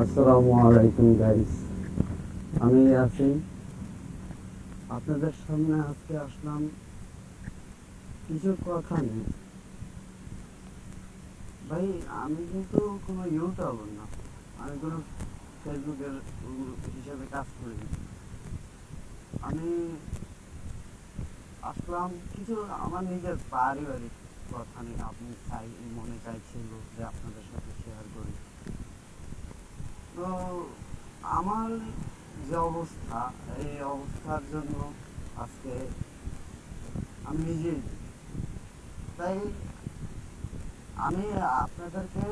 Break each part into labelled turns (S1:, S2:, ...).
S1: আসসালামু আলাইকুম গাইস আমি আছি। আপনাদের সামনে আজকে আসলাম কিছু কথা নেই ভাই, আমি কিন্তু কোনো ইউটিউবার না। আমি কোনো ফেসবুকের হিসেবে কাজ করি আমি আসলাম কিছু আমার নিজের পারিবারিক কথা নিয়ে। আপনি চাই মনে চাইছিল যে আপনাদের সাথে শেয়ার করি। তো আমার যে অবস্থা, এই অবস্থার জন্য আজকে আমি নিজেই তাই আমি আপনাদেরকে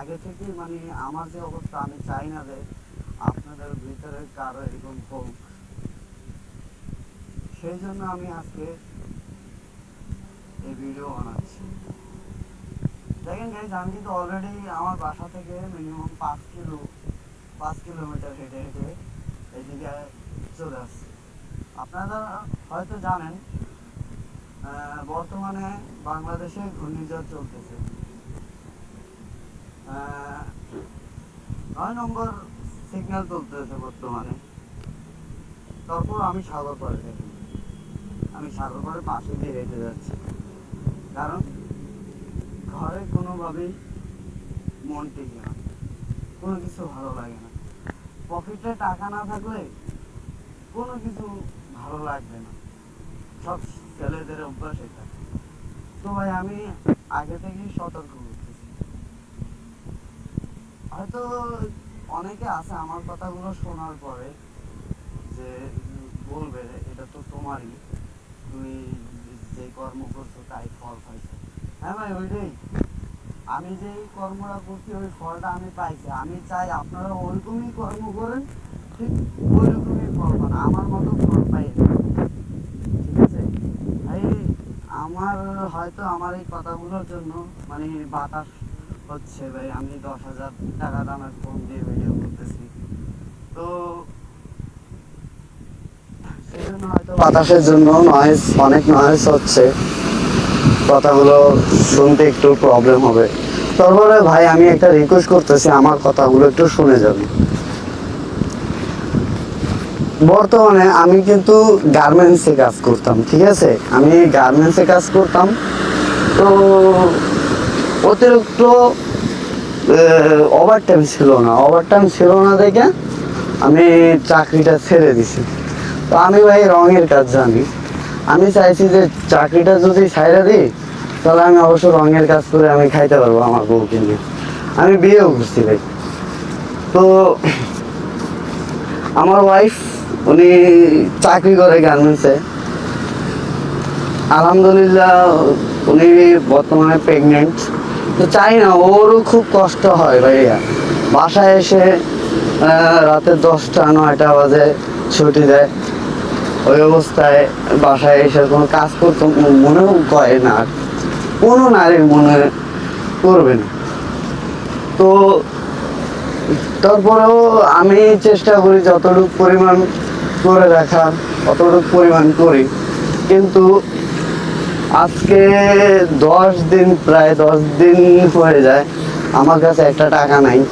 S1: আগে থেকে মানে আমার যে অবস্থা, আমি চাই না যে আপনাদের ভিতরে কারও এরকম হোক। সেই জন্য আমি আজকে এই ভিডিও বানাচ্ছি। দেখেন গাইজ আমি কিন্তু অলরেডি আমার বাসা থেকে মিনিমাম পাঁচ কিলো পাঁচ কিলোমিটার হেঁটে হেঁটে এদিকে চলে আসছি। আপনারা হয়তো জানেন বর্তমানে বাংলাদেশে ঘূর্ণিঝড় চলতেছে। নয় নম্বর সিগন্যাল চলতেছে বর্তমানে। তারপর আমি সাগর পাড়ে থাকি আমি সাগর পাড়ের পাশে দিয়ে হেঁটে যাচ্ছি। কারণ ঘরে কোনোভাবেই মন টিকে না। কোনো কিছু ভালো লাগে না। পকেটে টাকা না থাকলে কোনো কিছু ভালো লাগবে না। সব ছেলেদের অভ্যাস এটা। তো ভাই, আমি আগে থেকেই সতর্ক করতেছি। হয়তো অনেকে আছে আমার কথাগুলো শোনার পরে যে বলবে, এটা তো তোমারই। তুমি যে কর্ম করছ তাই ফল পাইছো হ্যাঁ ভাই, ওইটাই। আমি যে এই কর্মটা করছি, ওই ফলটা আমি পাইছি। আমি চাই আপনারা ওইরকমই কর্ম করেন, ঠিক ওইরকমই ফল পান। আমার মতো ফল পাই ঠিক আছে? এই আমার, হয়তো আমার এই কথাগুলোর জন্য মানে বাতাস হচ্ছে ভাই, আমি দশ হাজার টাকা দামের ফোন দিয়ে ভিডিও করতেছি। তো সেই জন্য হয়তো বাতাসের জন্য নয়েজ অনেক নয়েজ হচ্ছে। কথাগুলো শুনতে একটু প্রবলেম হবে। তারপরে ভাই, আমি একটা রিকোয়েস্ট করতেছি, আমার কথাগুলো একটু শুনে যাবেন বর্তমানে আমি কিন্তু গার্মেন্টসে কাজ করতাম, ঠিক আছে? আমি গার্মেন্টসে কাজ করতাম। তো অতিরিক্ত ওভার টাইম ছিল না। ওভার টাইম ছিল না দেখে আমি চাকরিটা ছেড়ে দিছি। তো আমি ভাই রঙের কাজ জানি। আমি চাইছি যে চাকরিটা যদি ছাইড়া দিই, তাহলে আমি অবশ্য রঙের কাজ করে আমি খাইতে পারব আমার বউকে নিয়ে আমি বিয়েও করছি ভাই। তো আমার ওয়াইফ উনি চাকরি করে গার্মেন্টসে আলহামদুলিল্লাহ, উনি বর্তমানে প্রেগনেন্ট তো চাই না, ওরও খুব কষ্ট হয় ভাইয়া। বাসায় এসে রাতে দশটা, নয়টা বাজে ছুটি দেয়। ওই অবস্থায় বাসায় এসে কোনো কাজ করতো মনেও করে না। কোনো নারীর মনে করবে না। তো তারপরেও আমি চেষ্টা করি যতটুকু পরিমাণ করে রাখার, অতটুকু পরিমাণ করি। কিন্তু আজকে দশ দিন, প্রায় দশ দিন হয়ে যায়। আমার কাছে একটা টাকা নাই।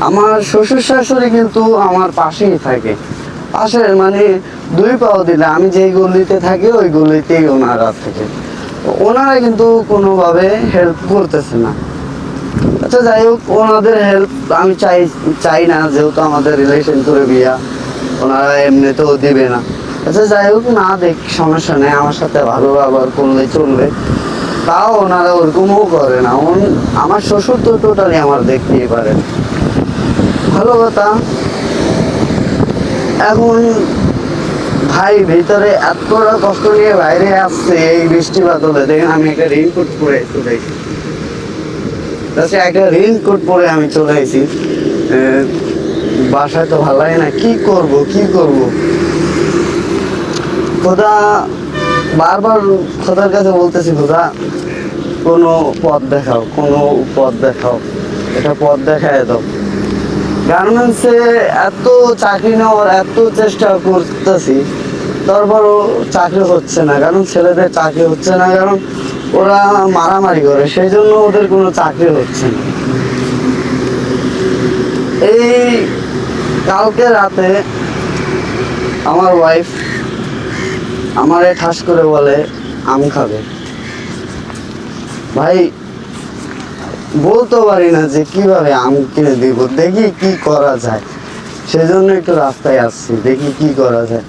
S1: আমার শ্বশুর শাশুড়ি কিন্তু আমার পাশেই থাকে। পাশে মানে দুই পাও দিলে, আমি যেই গলিতে থাকি, ওই গলিতেই ওনারা থাকে। ওনারা কিন্তু কোনোভাবে হেল্প করতেছে না। আচ্ছা যাই হোক, ওনাদের হেল্প আমি চাই চাই না, যেহেতু আমাদের রিলেশন করে বিয়া, ওনারা এমনিতেও দিবে না। আচ্ছা যাই হোক, না দেখ, সমস্যা নেই, আমার সাথে ভালো ব্যবহার করলে চলবে। তাও ওনারা ওরকমও করে না। আমার শ্বশুর তো টোটালি আমার দেখতেই পারে। ভালো কথা। এখন ভাই ভিতরে এতটা কষ্ট নিয়ে বাইরে আসছে এই বৃষ্টি বাদলে। দেখেন আমি একটা রেইনকোট পরে চলে এসেছি আচ্ছা, একটা রেইনকোট পরে আমি চলে এসেছি বাসায় তো ভালো লাগে না কি করব কি করব? খোদা বারবার খোদার কাছে বলতেছি খোদা কোনো পথ দেখাও কোনো পথ দেখাও। এটা পথ দেখায় দাও। গার্মেন্টসে এত চাকরি নেওয়ার এত চেষ্টা করতেছি, তারপরও চাকরি হচ্ছে না। কারণ ছেলেদের চাকরি হচ্ছে না, কারণ ওরা মারামারি করে সেই জন্য ওদের কোনো চাকরি হচ্ছে না। এই কালকে রাতে আমার ওয়াইফ আমারে ঠাস করে বলে, আম খাবে। ভাই বলতে পারি না যে কীভাবে আম কিনে দিব, দেখি কি করা যায়। সেজন্য একটু রাস্তায় আসছি, দেখি কি করা যায়।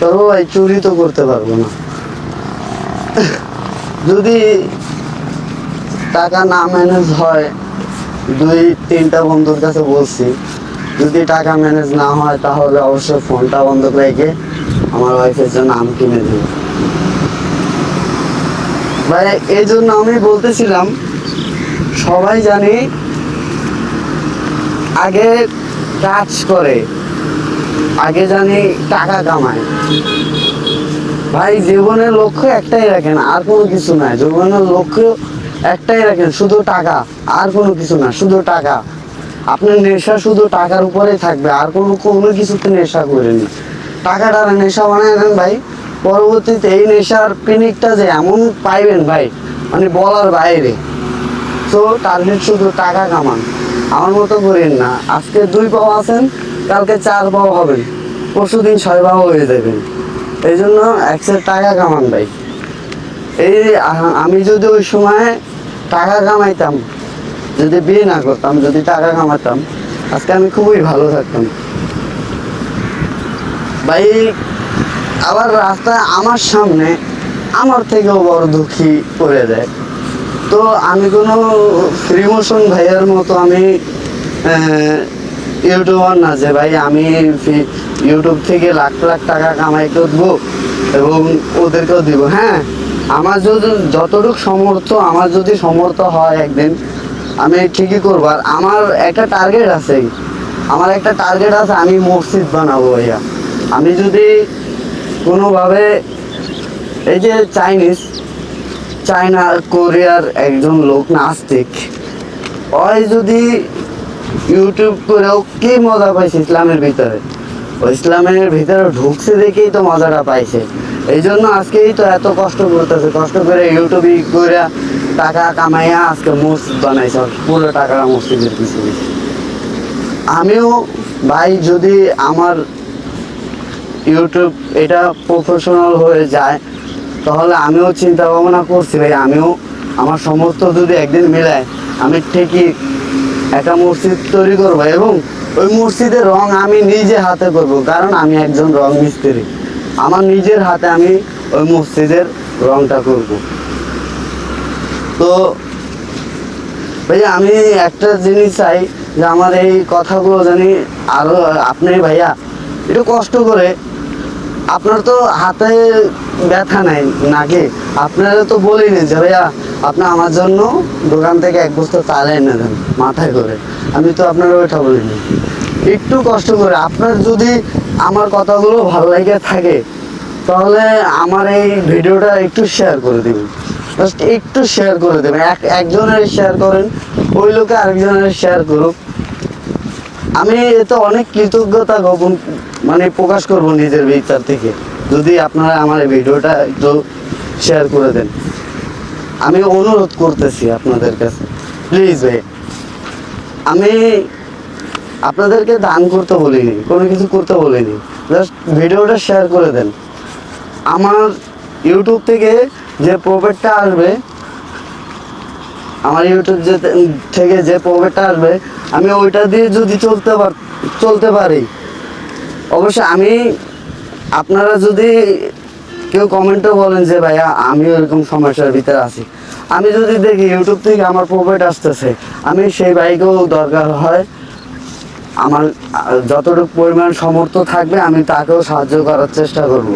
S1: তবে ভাই চুরি তো করতে পারব না। যদি টাকা না ম্যানেজ হয়, দুই, তিনটা বন্ধুর কাছে বলছি, যদি টাকা ম্যানেজ না হয়, তাহলে অবশ্যই ফোনটা বন্ধ রেখে আমার ওয়াইফের জন্য আম কিনে দেবো। ভাই, এই জন্য আমি বলতেছিলাম সবাই জানি, আগে কাজ করে, আগে জানি টাকা কামায়। ভাই জীবনের লক্ষ্য একটাই রাখেন, আর কোনো কিছু নাই জীবনের লক্ষ্য একটাই রাখেন, শুধু টাকা, আর কোনো কিছু না, শুধু টাকা। আপনার নেশা শুধু টাকার উপরেই থাকবে, আর কোনো কোনো কিছুতে নেশা করেনি টাকাটা নেশা বানায় নেন ভাই, পরবর্তীতে এই নেশার পিনিকটা যে এমন পাইবেন ভাই মানে বলার বাইরে। তো টার্গেট শুধু টাকা কামান। আমার মতো করেন না। আজকে দুই পাও আছেন, কালকে চার পাও হবেন। পরশু দিন ছয় পাও হয়ে যাবেন। এই জন্য একশো টাকা কামান ভাই। এই আমি যদি ওই সময় টাকা কামাইতাম, যদি বিয়ে না করতাম, যদি টাকা কামাতাম, আজকে আমি খুবই ভালো থাকতাম। ভাই, আবার রাস্তায় আমার সামনে আমার থেকেও বড় দুঃখী করে দেয় তো আমি কোনো ফ্রি মোশন ভাইয়ের মতো আমি ইউটিউবার না যে ভাই আমি ইউটিউব থেকে লাখ লাখ টাকা কামাই করব এবং ওদেরকেও দিব। হ্যাঁ আমার যদি যতটুকু সমর্থ, আমার যদি সমর্থ হয় একদিন, আমি ঠিকই করব। আর আমার একটা টার্গেট আছে, আমার একটা টার্গেট আছে, আমি মসজিদ বানাবো ভাইয়া। আমি যদি কোনোভাবে এই যে চাইনিজ চায়না, কোরিয়ার একজন লোক নাস্তিক। ওই যদি ইউটিউব করেও কি মজা পাইছে ইসলামের ভিতরে? ইসলামের ভিতরে ঢুকছে দেখেই তো মজাটা পাইছে। এই জন্য আজকেই তো এত কষ্ট করতেছে। কষ্ট করে ইউটিউবে করে টাকা কামাইয়া আজকে মসজিদ বানাইছে। পুরো টাকা মসজিদের পিছনে আমিও ভাই যদি আমার ইউটিউব এটা প্রফেশনাল হয়ে যায় তাহলে আমিও চিন্তা ভাবনা করছি ভাই, আমিও আমার সমস্ত যদি একদিন মিলায়, আমি ঠিকই একটা মসজিদ তৈরি করব এবং ওই মসজিদের রং আমি নিজে হাতে করব, কারণ আমি একজন রং মিস্ত্রি। আমার নিজের হাতে আমি ওই মসজিদের রংটা করব। তো ভাইয়া, আমি একটা জিনিস চাই যে আমার এই কথাগুলো জানি আরও, আপনি ভাইয়া, একটু কষ্ট করে আপনার তো হাতে ব্যথা নাই, নাকি? আপনারা তো বলিনি যে, ভাইয়া, আপনি আমার জন্য দোকান থেকে এক বস্তা চাল এনে দেন, মাথায় করে। আমি তো আপনার ওইটা বলিনি। একটু কষ্ট করে, আপনার যদি আমার কথাগুলো ভালো লাগে থাকে, তাহলে আমার এই ভিডিওটা একটু শেয়ার করে দিবেন। জাস্ট একটু শেয়ার করে দেবেন। এক, একজনের শেয়ার করেন, ওই লোকে আরেকজনের শেয়ার করুক। আমি এতে অনেক কৃতজ্ঞতা গোপন মানে প্রকাশ করব নিজের ভিতর থেকে। যদি আপনারা আমার এই ভিডিওটা একটু শেয়ার করে দেন। আমি অনুরোধ করতেছি আপনাদের কাছে। প্লিজ ভাই, আমি আপনাদেরকে দান করতে বলিনি, কোনো কিছু করতে বলিনি। জাস্ট ভিডিওটা শেয়ার করে দেন। আমার ইউটিউব থেকে যে প্রফিটটা আসবে আমার ইউটিউব যে থেকে যে প্রফিটটা আসবে, আমি ওইটা দিয়ে যদি চলতে পার, চলতে পারি, অবশ্যই আমি আপনারা যদি কেউ কমেন্টও বলেন যে, ভাইয়া, আমি এরকম সমস্যার ভিতরে আছি। আমি যদি দেখি ইউটিউব থেকে আমার প্রফিট আসতেছে, আমি সেই বাইকেও দরকার হয়। আমার, যতটুকু পরিমাণ সমর্থ থাকবে, আমি তাকেও সাহায্য করার চেষ্টা করব।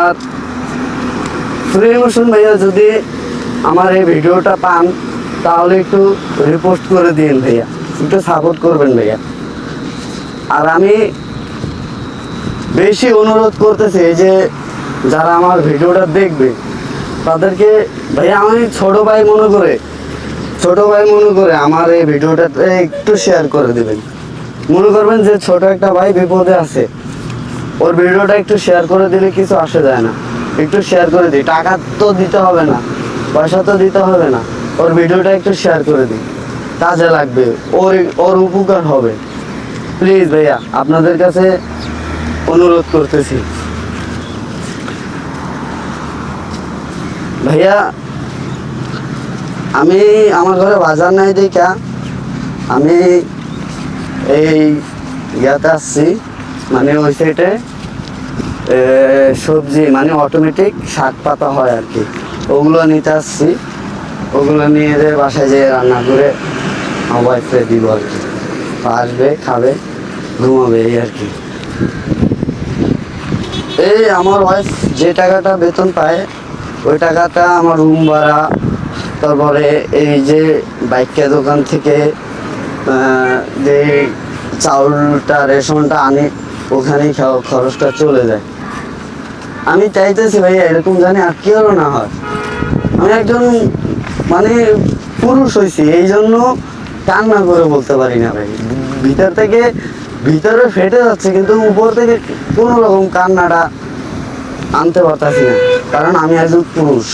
S1: আর ফ্রি মোশন ভাইয়া, যদি আমার এই ভিডিওটা পান, তাহলে একটু রিপোস্ট করে দিন ভাইয়া। একটু সাপোর্ট করবেন ভাইয়া। আর আমি বেশি অনুরোধ করতেছি যে যারা আমার ভিডিওটা দেখবে, তাদেরকে ভাইয়া আমি ছোট ভাই মনে করে, ছোট ভাই মনে করে আমার এই ভিডিওটাতে একটু শেয়ার করে দেবেন। মনে করবেন যে ছোট একটা ভাই বিপদে আছে, ওর ভিডিওটা একটু শেয়ার করে দিলে কিছু আসে যায় না। একটু শেয়ার করে দিই, টাকা তো দিতে হবে না। পয়সা তো দিতে হবে না। ওর ভিডিওটা একটু শেয়ার করে দিই। কাজে লাগবে। ওর ওর উপকার হবে। প্লিজ ভাইয়া, আপনাদের কাছে অনুরোধ করতেছি। ভাইয়া, আমি আমার ঘরে বাজার নাই দেখা আমি এই ইয়াতে আসছি মানে ওই সাইডে সবজি মানে অটোমেটিক শাক পাতা হয় আর কি। ওগুলো নিতে আসছি। ওগুলো নিয়ে যে বাসায় যেয়ে রান্না করে আমার ওয়াইফে দিব আর কি। আসবে, খাবে, ঘুমাবে এই আর কি। এই আমার ওয়াইফ যে টাকাটা বেতন পায়, ওই টাকাটা আমার রুম ভাড়া, তারপরে এই যে বাইকের দোকান থেকে যে চাউলটা, রেশনটা আনি, ওখানেই খরচটা চলে যায়। আমি চাইতেছি ভাইয়া এরকম জানি আর কি হলো না হয়। আমি একজন মানে পুরুষ হয়েছি এই জন্য কান্না করে বলতে পারি না ভাই। ভিতর থেকে, ভিতরে ফেটে যাচ্ছে, কিন্তু উপর থেকে কোনো রকম কান্নাটা আনতে পারতাছি না, কারণ আমি একজন পুরুষ।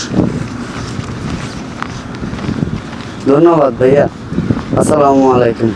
S1: ধন্যবাদ ভাইয়া। আসসালামু আলাইকুম।